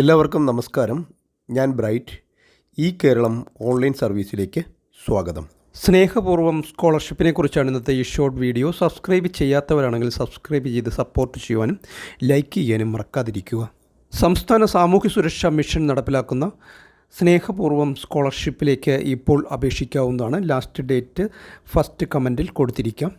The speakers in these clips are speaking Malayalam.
എല്ലാവർക്കും നമസ്കാരം. ഞാൻ ബ്രൈറ്റ്. ഈ കേരളം ഓൺലൈൻ സർവീസിലേക്ക് സ്വാഗതം. സ്നേഹപൂർവം സ്കോളർഷിപ്പിനെ കുറിച്ചാണ് ഇന്നത്തെ ഈ ഷോർട്ട് വീഡിയോ. സബ്സ്ക്രൈബ് ചെയ്യാത്തവരാണെങ്കിൽ സബ്സ്ക്രൈബ് ചെയ്ത് സപ്പോർട്ട് ചെയ്യുവാനും ലൈക്ക് ചെയ്യാനും മറക്കാതിരിക്കുക. സംസ്ഥാന സാമൂഹ്യ സുരക്ഷാ മിഷൻ നടപ്പിലാക്കുന്ന സ്നേഹപൂർവം സ്കോളർഷിപ്പിലേക്ക് ഇപ്പോൾ അപേക്ഷിക്കാവുന്നതാണ്. ലാസ്റ്റ് ഡേറ്റ് ഫസ്റ്റ് കമന്റിൽ കൊടുത്തിരിക്കാം.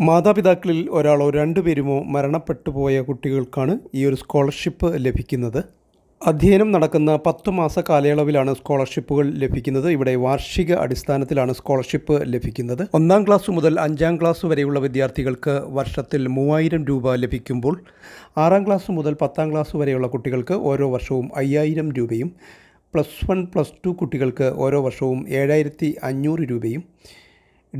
മാതാപിതാക്കളിൽ ഒരാളോ രണ്ടുപേരുമോ മരണപ്പെട്ടു പോയ കുട്ടികൾക്കാണ് ഈ ഒരു സ്കോളർഷിപ്പ് ലഭിക്കുന്നത്. അധ്യയനം നടക്കുന്ന പത്തു മാസ കാലയളവിലാണ് സ്കോളർഷിപ്പുകൾ ലഭിക്കുന്നത്. ഇവിടെ വാർഷിക അടിസ്ഥാനത്തിലാണ് സ്കോളർഷിപ്പ് ലഭിക്കുന്നത്. ഒന്നാം ക്ലാസ് മുതൽ അഞ്ചാം ക്ലാസ് വരെയുള്ള വിദ്യാർത്ഥികൾക്ക് വർഷത്തിൽ മൂവായിരം രൂപ ലഭിക്കുമ്പോൾ ആറാം ക്ലാസ് മുതൽ പത്താം ക്ലാസ് വരെയുള്ള കുട്ടികൾക്ക് ഓരോ വർഷവും അയ്യായിരം രൂപയും പ്ലസ് വൺ പ്ലസ് ടു കുട്ടികൾക്ക് ഓരോ വർഷവും ഏഴായിരത്തി അഞ്ഞൂറ് രൂപയും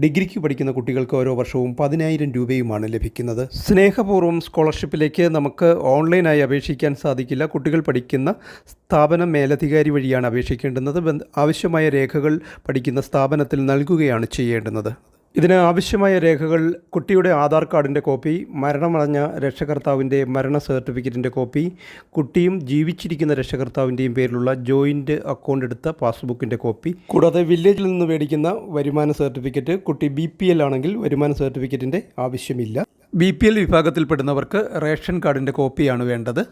ഡിഗ്രിക്ക് പഠിക്കുന്ന കുട്ടികൾക്ക് ഓരോ വർഷവും പതിനായിരം രൂപയുമാണ് ലഭിക്കുന്നത്. സ്നേഹപൂർവം സ്കോളർഷിപ്പിലേക്ക് നമുക്ക് ഓൺലൈനായി അപേക്ഷിക്കാൻ സാധിക്കില്ല. കുട്ടികൾ പഠിക്കുന്ന സ്ഥാപന മേലധികാരി വഴിയാണ് അപേക്ഷിക്കേണ്ടുന്നത്. ആവശ്യമായ രേഖകൾ പഠിക്കുന്ന സ്ഥാപനത്തിൽ നൽകുകയാണ് ചെയ്യേണ്ടുന്നത്. ഇതിന് ആവശ്യമായ രേഖകൾ കുട്ടിയുടെ ആധാർ കാർഡിന്റെ കോപ്പി മരണമടഞ്ഞ രക്ഷകർത്താവിന്റെ മരണ സർട്ടിഫിക്കറ്റിന്റെ കോപ്പി കുട്ടിയും ജീവിച്ചിരിക്കുന്ന രക്ഷകർത്താവിന്റെയും പേരിലുള്ള ജോയിന്റ് അക്കൗണ്ട് എടുത്ത പാസ്ബുക്കിന്റെ കോപ്പി. കൂടാതെ വില്ലേജിൽ നിന്ന് മേടിക്കുന്ന വരുമാന സർട്ടിഫിക്കറ്റ് കുട്ടി ബി പി എൽ ആണെങ്കിൽ വരുമാന സർട്ടിഫിക്കറ്റിന്റെ ആവശ്യമില്ല. ബി പി എൽ വിഭാഗത്തിൽപ്പെടുന്നവർക്ക് റേഷൻ കാർഡിന്റെ കോപ്പിയാണ് വേണ്ടത്.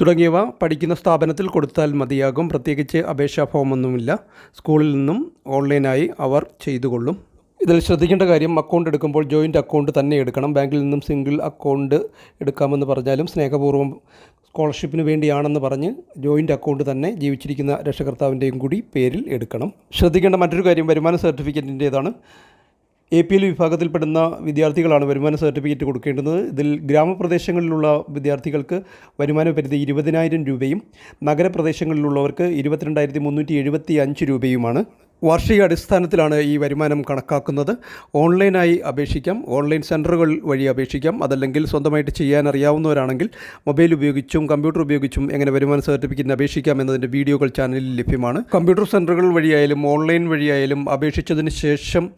തുടങ്ങിയവ പഠിക്കുന്ന സ്ഥാപനത്തിൽ കൊടുത്താൽ മതിയാകും. പ്രത്യേകിച്ച് അപേക്ഷാ ഫോമൊന്നുമില്ല. സ്കൂളിൽ നിന്നും ഓൺലൈനായി അവർ ചെയ്തുകൊള്ളും. ഇതിൽ ശ്രദ്ധിക്കേണ്ട കാര്യം അക്കൗണ്ട് എടുക്കുമ്പോൾ ജോയിന്റ് അക്കൗണ്ട് തന്നെ എടുക്കണം. ബാങ്കിൽ നിന്നും സിംഗിൾ അക്കൗണ്ട് എടുക്കാമെന്ന് പറഞ്ഞാലും സ്നേഹപൂർവം സ്കോളർഷിപ്പിന് വേണ്ടിയാണെന്ന് പറഞ്ഞ് ജോയിന്റ് അക്കൗണ്ട് തന്നെ ജീവിച്ചിരിക്കുന്ന രക്ഷകർത്താവിന്റെയും കൂടി പേരിൽ എടുക്കണം. ശ്രദ്ധിക്കേണ്ട മറ്റൊരു കാര്യം വരുമാന സർട്ടിഫിക്കറ്റിന്റേതാണ്. എ പി എൽ വിഭാഗത്തിൽപ്പെടുന്ന വിദ്യാർത്ഥികളാണ് വരുമാന സർട്ടിഫിക്കറ്റ് കൊടുക്കേണ്ടത് ഇതിൽ ഗ്രാമപ്രദേശങ്ങളിലുള്ള വിദ്യാർത്ഥികൾക്ക് വരുമാന പരിധി ഇരുപതിനായിരം രൂപയും നഗരപ്രദേശങ്ങളിലുള്ളവർക്ക് ഇരുപത്തിരണ്ടായിരത്തി മുന്നൂറ്റി എഴുപത്തി അഞ്ച് രൂപയുമാണ്. വാർഷിക അടിസ്ഥാനത്തിലാണ് ഈ വരുമാനം കണക്കാക്കുന്നത്. ഓൺലൈനായി അപേക്ഷിക്കാം. ഓൺലൈൻ സെന്ററുകൾ വഴി അപേക്ഷിക്കാം. അതല്ലെങ്കിൽ സ്വന്തമായിട്ട് ചെയ്യാൻ അറിയാവുന്നവരാണെങ്കിൽ മൊബൈൽ ഉപയോഗിച്ചും കമ്പ്യൂട്ടർ ഉപയോഗിച്ചും എങ്ങനെ വരുമാന സർട്ടിഫിക്കറ്റിന് അപേക്ഷിക്കാം എന്നതിന്റെ വീഡിയോകൾ ചാനലിൽ ലഭ്യമാണ്. കമ്പ്യൂട്ടർ സെന്ററുകൾ വഴിയായാലും ഓൺലൈൻ വഴിയായാലും അപേക്ഷിച്ചതിന് ശേഷം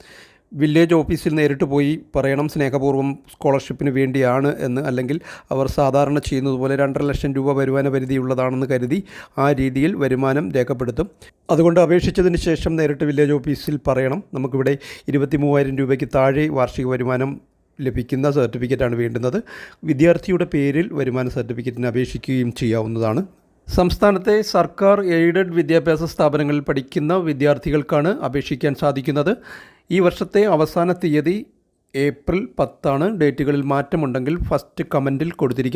വില്ലേജ് ഓഫീസിൽ നേരിട്ട് പോയി പറയണം സ്നേഹപൂർവം സ്കോളർഷിപ്പിന് വേണ്ടിയാണ് എന്ന്. അല്ലെങ്കിൽ അവർ സാധാരണ ചെയ്യുന്നത് പോലെ രണ്ടര ലക്ഷം രൂപ വരുമാന പരിധിയുള്ളതാണെന്ന് കരുതി ആ രീതിയിൽ വരുമാനം രേഖപ്പെടുത്തും. അതുകൊണ്ട് അപേക്ഷിച്ചതിന് ശേഷം നേരിട്ട് വില്ലേജ് ഓഫീസിൽ പറയണം. നമുക്കിവിടെ ഇരുപത്തി മൂവായിരം രൂപയ്ക്ക് താഴെ വാർഷിക വരുമാനം ലഭിക്കുന്ന സർട്ടിഫിക്കറ്റാണ് വേണ്ടുന്നത്. വിദ്യാർത്ഥിയുടെ പേരിൽ വരുമാന സർട്ടിഫിക്കറ്റിന് അപേക്ഷിക്കുകയും ചെയ്യാവുന്നതാണ്. സംസ്ഥാനത്തെ സർക്കാർ എയ്ഡഡ് വിദ്യാഭ്യാസ സ്ഥാപനങ്ങളിൽ പഠിക്കുന്ന വിദ്യാർത്ഥികൾക്കാണ് അപേക്ഷിക്കാൻ സാധിക്കുന്നത്. ഈ വർഷത്തെ അവസാന തീയതി ഏപ്രിൽ പത്താണ് ഡേറ്റുകളിൽ മാറ്റമുണ്ടെങ്കിൽ ഫസ്റ്റ് കമന്റിൽ കൊടുത്തിരിക്കാം.